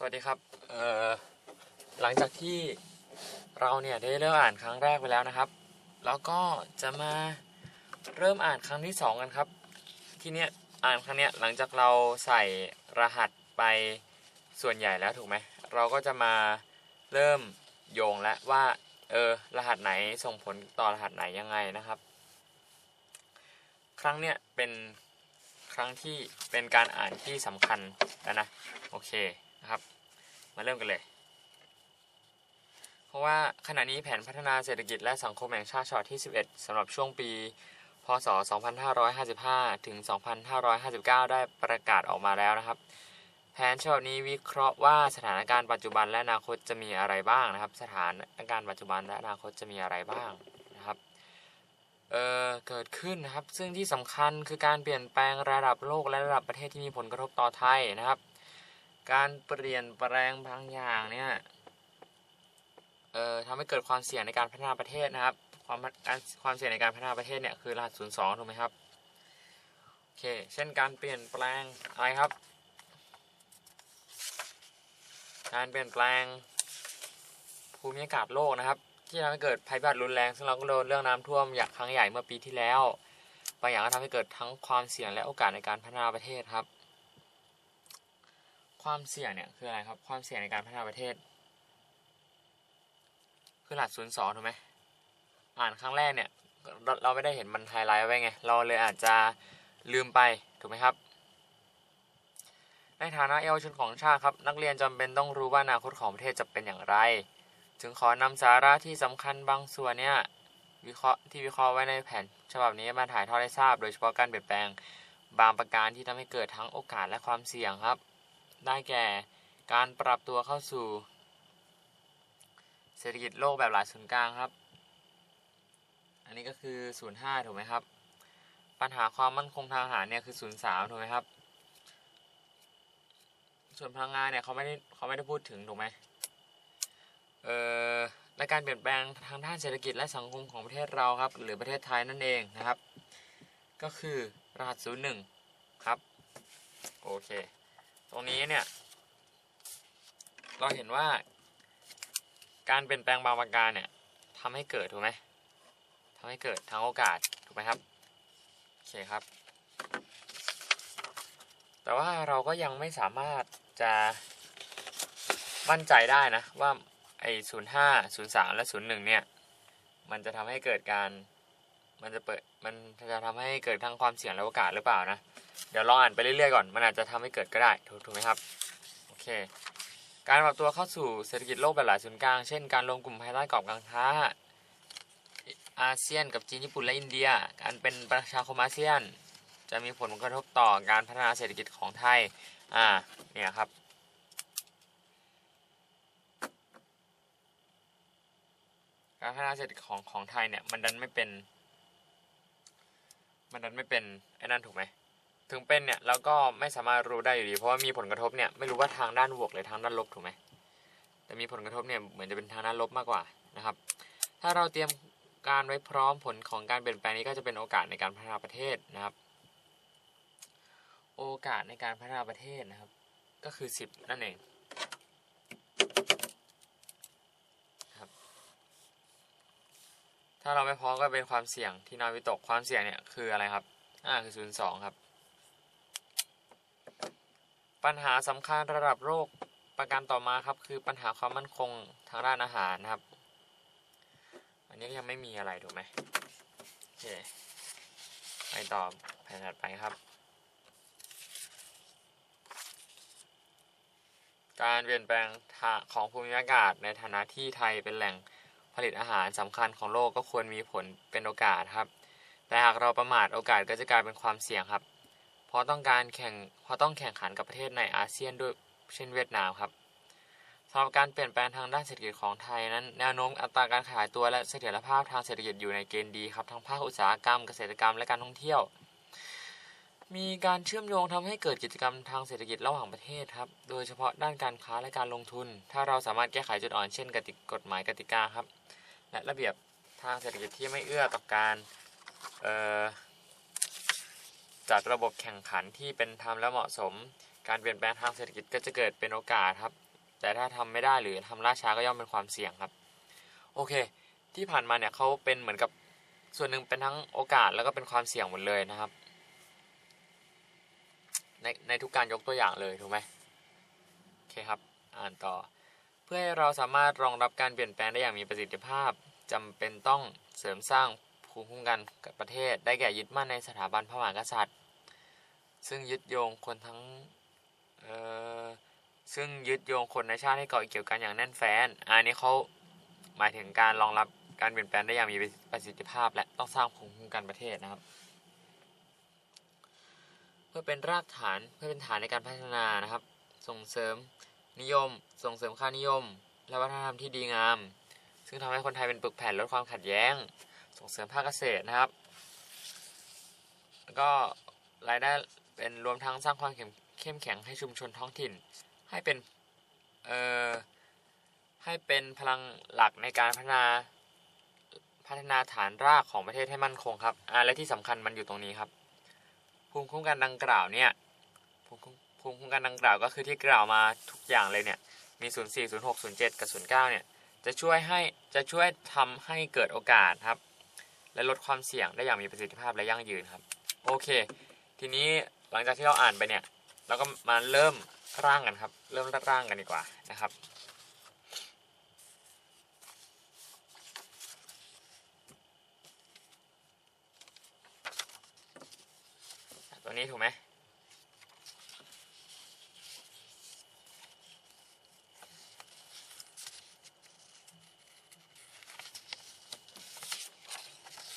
สวัสดีครับ เอ่อ หลังจากที่เราเนี่ยได้เริ่มอ่านครั้งแรกไปแล้วนะครับ แล้วก็จะมาเริ่มอ่านครั้งที่สองกันครับ ที่เนี้ยอ่านครั้งเนี้ยหลังจากเราใส่รหัสไปส่วนใหญ่แล้วถูกไหม เราก็จะมาเริ่มโยงแล้วว่า เออ รหัสไหนส่งผลต่อรหัสไหนยังไงนะครับ ครั้งเนี้ยเป็นครั้งที่เป็นการอ่านที่สำคัญแล้วนะ โอเคนะครับ มาเริ่มกันเลย เพราะว่าขณะนี้แผนพัฒนาเศรษฐกิจและสังคมแห่งชาติฉบับที่ 11สำหรับช่วงปี พศ 2555 ถึง 2559 ได้ประกาศออกมาแล้วนะครับ แผนฉบับนี้วิเคราะห์ว่าสถานการณ์ปัจจุบันและอนาคตจะมีอะไรบ้างนะครับ สถานการณ์ปัจจุบันและอนาคตจะมีอะไรบ้างนะครับเเกิดขึ้นนะครับ ซึ่งที่สำคัญคือการเปลี่ยนแปลงระดับโลกและระดับประเทศที่มีผลกระทบต่อไทยนะครับ การเปลี่ยนแปลงบางอย่างเนี่ยเอ่อทำให้เกิดความเสี่ยงในการพัฒนาประเทศนะครับ ความการความเสี่ยงในการพัฒนาประเทศเนี่ยคือรหัส02ถูกไหมครับโอเคเช่นการเปลี่ยนแปลงอะไรครับ การเปลี่ยนแปลงภูมิอากาศโลกนะครับ ที่ทำให้เกิดภัยพิบัติรุนแรงซึ่งเราก็โดนเรื่องน้ำท่วมอย่างครั้งใหญ่เมื่อปีที่แล้วบางอย่างก็ทำให้เกิดทั้งความเสี่ยงและโอกาสในการพัฒนาประเทศครับ ความเสี่ยงเนี่ยคืออะไรครับ ความเสี่ยงในการพัฒนาประเทศ คือรหัสศูนย์สองถูกไหมอ่านครั้งแรกเนี่ยเราไม่ได้เห็นมันไฮไลท์ไว้ไง เราเลยอาจจะลืมไปถูกไหมครับ ในฐานะเยาวชนของชาติครับ นักเรียนจำเป็นต้องรู้ว่าอนาคตของประเทศจะเป็นอย่างไร จึงขอนำสาระที่สำคัญบางส่วนเนี่ยวิเคราะห์ที่วิเคราะห์ไว้ในแผนฉบับนี้มาถ่ายทอดให้ทราบ โดยเฉพาะการเปลี่ยนแปลงบางประการที่ทำให้เกิดทั้งโอกาสและความเสี่ยงครับ ได้แก่ การปรับตัวเข้าสู่ เศรษฐกิจโลกแบบหลายศูนย์กลางครับ อันนี้ก็คือ 05 ถูกไหมครับ ปัญหาความมั่นคงทางอาหารเนี่ยคือ 03 ถูกไหมครับ ส่วนพลังงานเนี่ยเขาไม่ได้เขาไม่ได้พูดถึงถูกไหมเอ่อและการเปลี่ยนแปลงทางด้านเศรษฐกิจและสังคมของประเทศเราครับ หรือประเทศไทยนั่นเองนะครับ ก็คือรหัส01 ครับ โอเค ตรงนี้เนี่ย เราเห็นว่า การเปลี่ยนแปลงบางประการเนี่ยทำให้เกิดถูกไหมทำให้เกิดทั้งโอกาสถูกไหมครับโอเคครับ แต่ว่าเราก็ยังไม่สามารถจะมั่นใจได้นะ ว่าไอ้ศูนย์ห้าศูนย์สามและศูนย์หนึ่งเนี่ย มันจะทำให้เกิดการ มันจะเปิด มันจะทำให้เกิดทั้งความเสี่ยงและโอกาสหรือเปล่านะ เดี๋ยวลองอ่านไปเรื่อยๆก่อน มันอาจจะทำให้เกิดก็ได้ ถูกถูกไหมครับ โอเค การปรับตัวเข้าสู่เศรษฐกิจโลกแบบหลายศูนย์กลาง เช่น การรวมกลุ่มภายใต้กรอบการค้า อาเซียนกับจีนญี่ปุ่นและอินเดีย การเป็นประชาคมอาเซียน จะมีผลกระทบต่อการพัฒนาเศรษฐกิจของไทย อ่า เนี่ยครับการพัฒนาเศรษฐกิจของของไทยเนี่ยมันดันไม่เป็น มันดันไม่เป็นไอ้นั่นถูกไหม ถึงเป็นเนี่ยเราก็ไม่สามารถรู้ได้อยู่ดี เพราะว่ามีผลกระทบเนี่ยไม่รู้ว่าทางด้านบวกหรือทางด้านลบถูกไหมแต่มีผลกระทบเนี่ยเหมือนจะเป็นทางด้านลบมากกว่านะครับ ถ้าเราเตรียมการไว้พร้อมผลของการเปลี่ยนแปลงนี้ก็จะเป็นโอกาสในการพัฒนาประเทศนะครับ โอกาสในการพัฒนาประเทศนะครับ ก็คือ 10 นั่นเองครับถ้าเราไม่พร้อมก็เป็นความเสี่ยงที่น่าวิตกความเสี่ยงเนี่ยคืออะไรครับ อ่าคือ02ครับ ปัญหาสำคัญระดับโลกประการต่อมาครับ คือปัญหาความมั่นคงทางด้านอาหารนะครับ อันนี้ยังไม่มีอะไรถูกไหมโอเคไปต่อแผ่นถัดไปครับ การเปลี่ยนแปลงทางของภูมิอากาศในฐานะที่ไทยเป็นแหล่งผลิตอาหารสำคัญของโลกก็ควรมีผลเป็นโอกาสครับ แต่หากเราประมาทโอกาสก็จะกลายเป็นความเสี่ยงครับ เพราะต้องการแข่งเพราะต้องแข่งขันกับประเทศในอาเซียนด้วยเช่นเวียดนามครับสำหรับการเปลี่ยนแปลงทางด้านเศรษฐกิจของไทยนั้น แนวโน้มอัตราการขยายตัวและเสถียรภาพทางเศรษฐกิจอยู่ในเกณฑ์ดีครับทั้งภาคอุตสาหกรรมเกษตรกรรมและการท่องเที่ยว มีการเชื่อมโยงทำให้เกิดกิจกรรมทางเศรษฐกิจระหว่างประเทศครับโดยเฉพาะด้านการค้าและการลงทุน ถ้าเราสามารถแก้ไขจุดอ่อนเช่นกติกฎหมายกติกาครับและระเบียบทางเศรษฐกิจที่ไม่เอื้อต่อการเอ่อ จัดระบบแข่งขันที่เป็นธรรมและเหมาะสม การเปลี่ยนแปลงทางเศรษฐกิจก็จะเกิดเป็นโอกาสครับ แต่ถ้าทำไม่ได้หรือทำล่าช้าก็ย่อมเป็นความเสี่ยงครับ โอเค ที่ผ่านมาเนี่ยเขาเป็นเหมือนกับส่วนหนึ่งเป็นทั้งโอกาสแล้วก็เป็นความเสี่ยงหมดเลยนะครับ ในในทุกการยกตัวอย่างเลยถูกไหมโอเคครับ อ่านต่อ เพื่อให้เราสามารถรองรับการเปลี่ยนแปลงได้อย่างมีประสิทธิภาพจำเป็นต้องเสริมสร้าง ภูมิคุ้มกันกับประเทศ ได้แก่ยึดมั่นในสถาบันพระมหากษัตริย์ ซึ่งยึดโยงคนทั้งเออซึ่งยึดโยงคนในชาติให้เกาะเกี่ยวกันอย่างแน่นแฟ้น อันนี้เขาหมายถึงการรองรับการเปลี่ยนแปลงได้อย่างมีประสิทธิภาพ และต้องสร้างภูมิคุ้มกันประเทศนะครับ เพื่อเป็นรากฐานเพื่อเป็นฐานในการพัฒนานะครับ ส่งเสริมนิยม ส่งเสริมค่านิยม และวัฒนธรรมที่ดีงาม ซึ่งทำให้คนไทยเป็นปึกแผ่นลดความขัดแย้ง ส่งเสริมภาคเกษตรนะครับ แล้วก็รายได้เป็นรวมทั้งสร้างความเข้มเข้มแข็งให้ชุมชนท้องถิ่น ให้เป็นเอ่อให้เป็นพลังหลักในการพัฒนาพัฒนาฐานรากของประเทศให้มั่นคงครับอ่าและที่สำคัญมันอยู่ตรงนี้ครับ ภูมิคุ้มกันดังกล่าวเนี่ยภูมิคุ้มภูมิคุ้มกันดังกล่าวก็คือที่กล่าวมาทุกอย่างเลยเนี่ยมี 04 06 07 กับ 09 เนี่ยจะช่วยให้จะช่วยทำให้เกิดโอกาสครับ และลดความเสี่ยงได้อย่างมีประสิทธิภาพและยั่งยืนครับ โอเค ทีนี้หลังจากที่เราอ่านไปเนี่ยเราก็มาเริ่มร่างกันครับ เริ่มร่างกันดีกว่านะครับตัวนี้ถูกไหม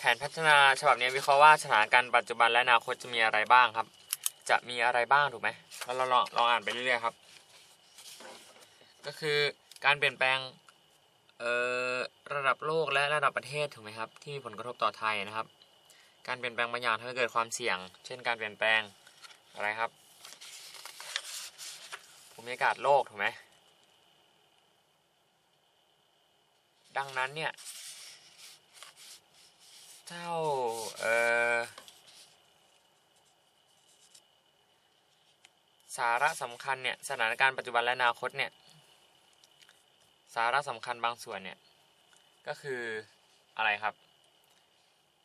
แผนพัฒนาฉบับนี้วิเคราะห์ว่าสถานการณ์ปัจจุบันและอนาคตจะมีอะไรบ้างครับ จะมีอะไรบ้างถูกไหมแล้วเราลองลองอ่านไปเรื่อยๆครับ ก็คือการเปลี่ยนแปลงเอ่อระดับโลกและระดับประเทศถูกไหมครับ ที่มีผลกระทบต่อไทยนะครับ การเปลี่ยนแปลงบางอย่างทำให้เกิดความเสี่ยง เช่น การเปลี่ยนแปลงอะไรครับภูมิอากาศโลกถูกไหมดังนั้นเนี่ย เจ้า เอ่อ สาระสำคัญเนี่ย สถานการณ์ปัจจุบันและอนาคตเนี่ย สาระสำคัญบางส่วนเนี่ย ก็คืออะไรครับ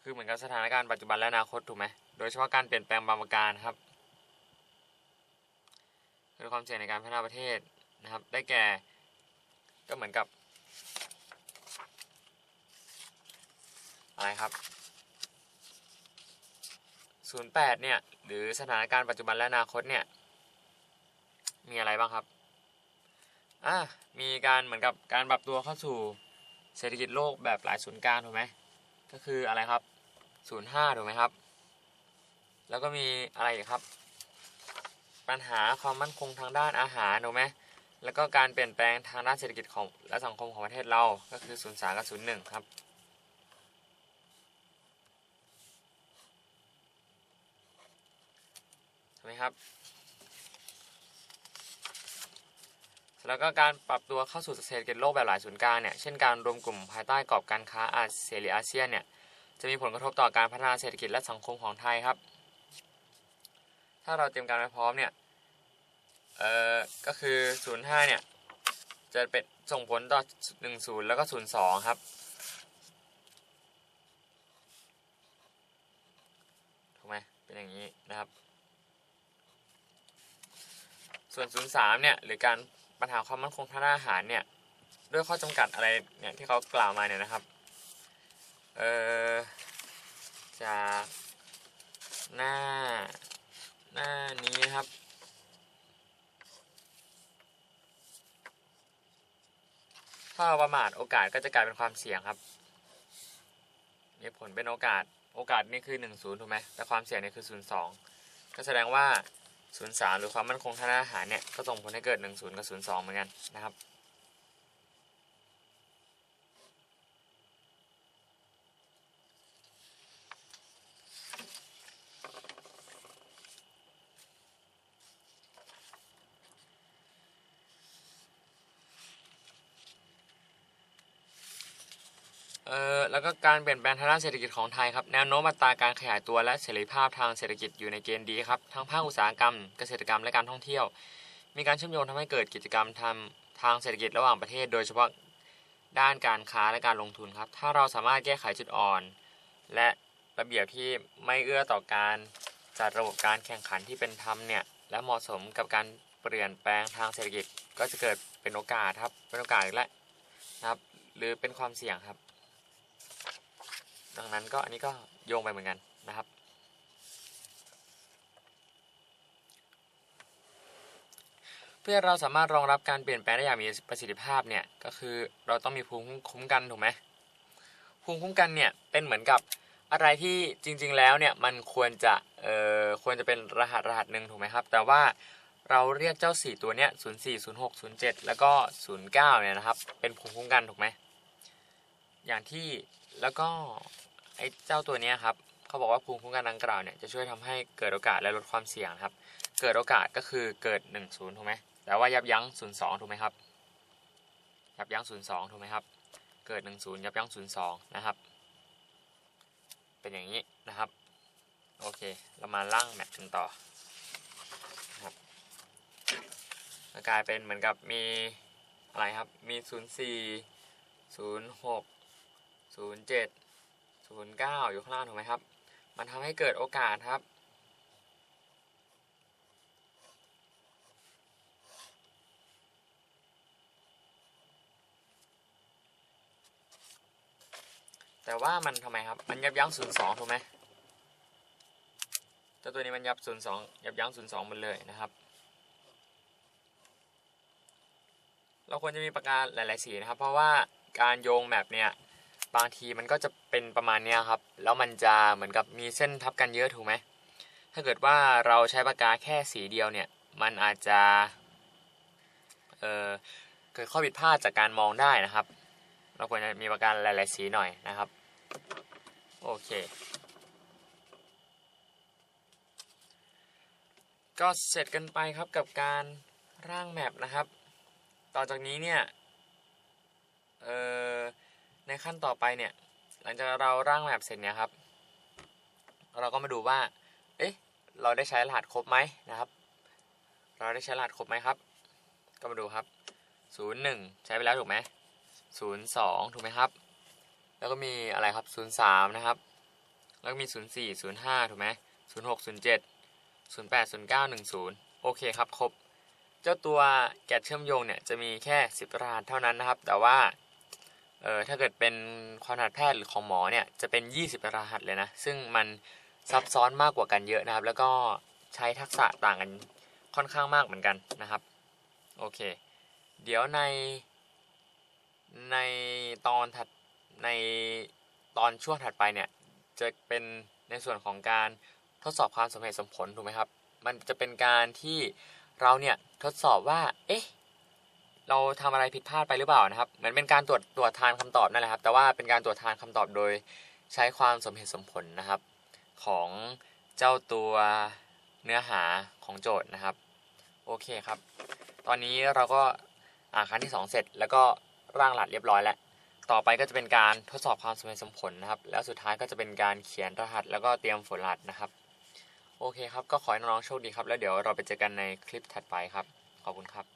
คือเหมือนกับสถานการณ์ปัจจุบันและอนาคตถูกไหม โดยเฉพาะการเปลี่ยนแปลงบางประการครับคือความเสี่ยงในการพัฒนาประเทศนะครับ ได้แก่ ก็เหมือนกับ อะไรครับ 08 เนี่ย หรือสถานการณ์ปัจจุบันและอนาคตเนี่ย มีอะไรบ้างครับ อะมีการเหมือนกับการปรับตัวเข้าสู่เศรษฐกิจโลกแบบหลายศูนย์กลางถูกไหม ก็คืออะไรครับ 05 ถูกไหมครับ แล้วก็มีอะไรครับ ปัญหาความมั่นคงทางด้านอาหารถูกไหมแล้วก็การเปลี่ยนแปลงทางด้านเศรษฐกิจของและสังคมของประเทศเรา ก็คือ 03 กับ 01 ครับ ถูก ไหมครับ แล้วก็การปรับตัวเข้าสู่เศรษฐกิจโลกแบบหลายศูนย์กลางเนี่ย เช่นการรวมกลุ่มภายใต้กรอบการค้าอาเสรีอาเซียนเนี่ย จะมีผลกระทบต่อการพัฒนาเศรษฐกิจและสังคมของไทยครับ ถ้าเราเตรียมการไว้พร้อมเนี่ย เอ่อ ก็คือ05เนี่ย จะเป็นส่งผลต่อ10แล้วก็02ครับถูกไหมเป็นอย่างนี้นะครับ ส่วน 03 เนี่ยหรือการปัญหาความมั่นคงทางด้านอาหารเนี่ยด้วยข้อจำกัดอะไรเนี่ยที่เขากล่าวมาเนี่ยนะครับเอ่อจากหน้าหน้านี้นครับถ้าเราประมาทโอกาสก็จะกลายเป็นความเสี่ยงครับ มีผลเป็นโอกาส โอกาสนี่คือ 1 0 ถูกไหมแต่ความเสี่ยงนี่คือ 0 2 ก็แสดงว่า 0 3 หรือความมั่นคงทางด้านอาหารเนี่ย ก็ส่งผลให้เกิด 1 0 กับ 0 2 เหมือนกันนะครับ แล้วก็การเปลี่ยนแปลงทางด้านเศรษฐกิจของไทยครับแนวโน้มอัตราการขยายตัวและเสรีภาพทางเศรษฐกิจอยู่ในเกณฑ์ดีครับทั้งภาคอุตสาหกรรม เกษตรกรรมและการท่องเที่ยว มีการเชื่อมโยงทำให้เกิดกิจกรรมทำทางเศรษฐกิจระหว่างประเทศ โดยเฉพาะด้านการค้าและการลงทุนครับถ้าเราสามารถแก้ไขจุดอ่อน และระเบียบที่ไม่เอื้อต่อการจัดระบบการแข่งขันที่เป็นธรรมเนี่ยและเหมาะสมกับการเปลี่ยนแปลงทางเศรษฐกิจก็จะเกิดเป็นโอกาสครับเป็นโอกาสแล้วนะครับหรือเป็นความเสี่ยงครับ ดังนั้นก็อันนี้ก็โยงไปเหมือนกันนะครับ เพื่อเราสามารถรองรับการเปลี่ยนแปลงได้อย่างมีประสิทธิภาพเนี่ยก็คือเราต้องมีภูมิคุ้มกันถูกไหมภูมิคุ้มกันเนี่ยเป็นเหมือนกับอะไรที่จริง ๆ แล้วเนี่ยมันควรจะเอ่อควรจะเป็นรหัสรหัสหนึ่งถูกไหมครับ แต่ว่าเราเรียกเจ้า 4 ตัวเนี้ย04 06 07 แล้วก็ 09 เนี่ยนะครับ เป็นภูมิคุ้มกันถูกไหม อย่างที่แล้วก็ ไอ้เจ้าตัวนี้ครับเขาบอกว่าภูมิคุ้มกันดังกล่าวเนี่ยจะช่วยทำให้เกิดโอกาสและลดความเสี่ยงครับ เกิดโอกาสก็คือเกิด 10ถูกไหมแต่ว่ายับยั้ง 02 ถูกไหมครับ ยับยั้ง 02 ถูกไหมครับ เกิด 10 ยับยั้ง 02 นะครับ เป็นอย่างนี้นะครับ โอเค เรามาล่างแมทกันต่อนะครับก็กลายเป็นเหมือนกับมีอะไรครับ มี 04 06 07 09 อยู่ข้างล่างถูกไหมครับ มันทำให้เกิดโอกาสครับ แต่ว่ามันทำไมครับ มันยับยั้ง 02 ถูกไหมเจ้าตัวนี้มันยับ 02 ยับยั้ง 02หมดเลยนะครับ เราควรจะมีปากกาหลาย ๆ สีนะครับ เพราะว่าการโยงแมปเนี่ย บางทีมันก็จะเป็นประมาณนี้ครับ แล้วมันจะเหมือนกับมีเส้นทับกันเยอะถูกไหม ถ้าเกิดว่าเราใช้ปากกาแค่สีเดียวเนี่ย มันอาจจะเออเกิดข้อผิดพลาดจากการมองได้นะครับ เราควรจะมีปากกาหลาย ๆ สีหน่อยนะครับ โอเค ก็เสร็จกันไปครับกับการร่างแมปนะครับ ต่อจากนี้เนี่ย เออ ในขั้นต่อไปเนี่ย หลังจากเราร่างแมปเสร็จเนี่ยครับ เราก็มาดูว่า เอ๊ะ เราได้ใช้รหัสครบไหมนะครับ เราได้ใช้รหัสครบไหมครับ ก็มาดูครับ 01 ใช้ไปแล้วถูกไหม02 ถูกไหมครับ แล้วก็มีอะไรครับ 03 นะครับ แล้วก็มี 04 05 ถูกไหม06 07 08 09 10 โอเคครับ ครบ เจ้าตัวแกะเชื่อมโยงเนี่ยจะมีแค่ 10 รหัสเท่านั้นนะครับ แต่ว่า เออถ้าเกิดเป็นความถนัดแพทย์หรือของหมอเนี่ยจะเป็น 20 รหัสเลยนะ ซึ่งมันซับซ้อนมากกว่ากันเยอะนะครับ แล้วก็ใช้ทักษะต่างกันค่อนข้างมากเหมือนกันนะครับ โอเค เดี๋ยวในในตอนถัดในตอนช่วงถัดไปเนี่ยจะเป็นในส่วนของการทดสอบความสมเหตุสมผลถูกไหมครับ มันจะเป็นการที่เราเนี่ยทดสอบว่า เอ๊ะ เราทำอะไรผิดพลาดไปหรือเปล่านะครับเหมือนเป็นการตรวจตรวจทานคำตอบนั่นแหละครับ แต่ว่าเป็นการตรวจทานคำตอบโดยใช้ความสมเหตุสมผลนะครับ ของเจ้าตัวเนื้อหาของโจทย์นะครับ โอเคครับ ตอนนี้เราก็อ่านครั้งที่ 2 เสร็จ แล้วก็ร่างหลัดเรียบร้อยแล้วต่อไปก็จะเป็นการทดสอบความสมเหตุสมผลนะครับ แล้วสุดท้ายก็จะเป็นการเขียนรหัส แล้วก็เตรียมฝนรหัสนะครับ โอเคครับ ก็ขอให้น้องๆโชคดีครับ แล้วเดี๋ยวเราไปเจอกันในคลิปถัดไปครับ ขอบคุณครับ